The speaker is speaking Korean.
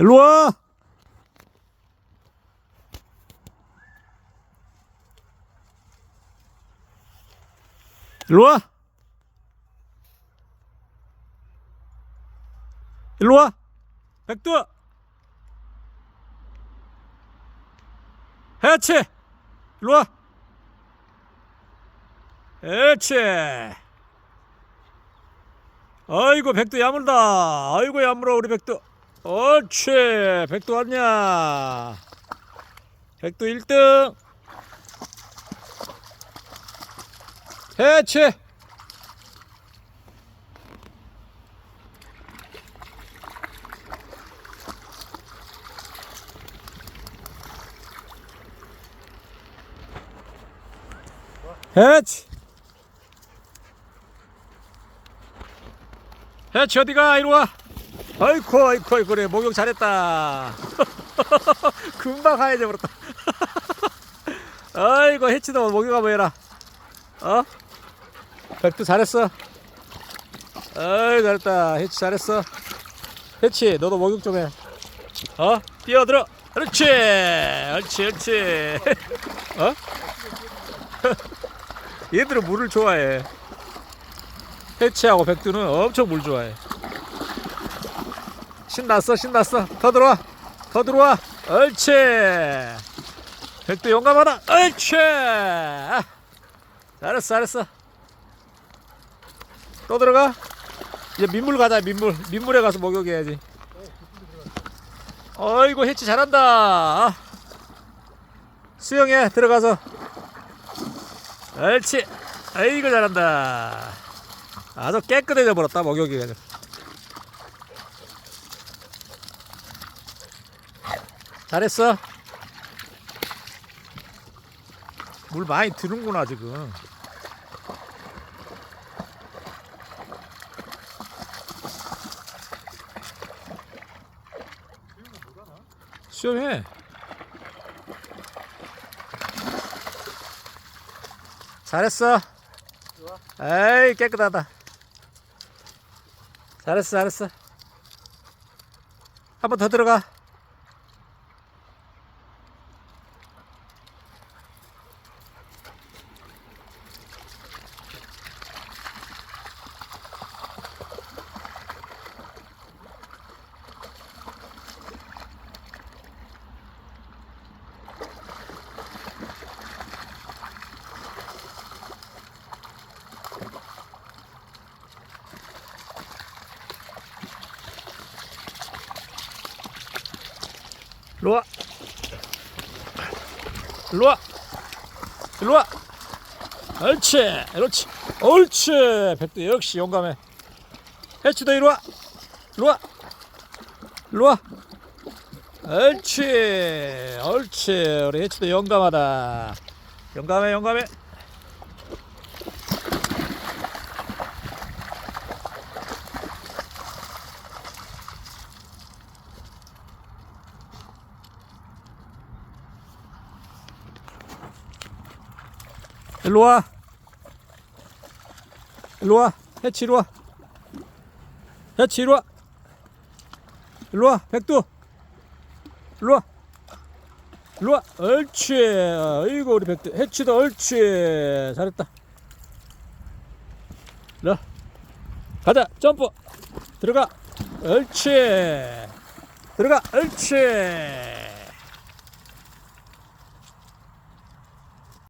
일로 와. 일로 와. 일로 와. 백두. 해치. 일로 와. 해치. 아이고 백두 야물다. 아이고 야물어 우리 백두. 옳지. 백두 왔냐. 백두 1등. 해치. 해치. 해치 어디가 이리 와. 아이코 아이코 아이코 그래 목욕 잘했다. 금방 하얘져 버렸다. 아이고 해치도 목욕 한번 해라. 어? 백두 잘했어. 아이 잘했다. 해치 잘했어. 해치 너도 목욕 좀 해. 어? 뛰어들어. 그렇지. 옳지 옳지. 어? 얘들은 물을 좋아해. 해치하고 백두는 엄청 물 좋아해. 신났어, 신났어. 더 들어와. 더 들어와. 옳지. 백두 용감하다. 옳지. 아, 잘했어, 잘했어. 또 들어가. 이제 민물 가자, 민물. 민물에 가서 목욕해야지. 어이구, 해치 잘한다. 아. 수영해, 들어가서. 옳지. 아이고 잘한다. 아주 깨끗해져 버렸다 목욕이 그냥. 잘했어. 물 많이 드는구나 지금. 시험해. 잘했어. 에이 깨끗하다. 잘했어 잘했어. 한 번 더 들어가. 로 와. 일로 와. 일로 와. 옳지. 옳지. 옳지. 백두 역시 용감해. 해치도 이리 와. 일로 와. 일로 와. 옳지. 옳지. 우리 해치도 용감하다. 용감해, 용감해. 일로 와. 일로 와. 해치 이리 와. 해치 이리 와. 일로 와. 백두. 일로 와. 일로 와. 옳지. 아이고 우리 백두. 해치도 옳지. 잘했다. 일로 와. 가자. 점프. 들어가. 옳지. 들어가. 옳지.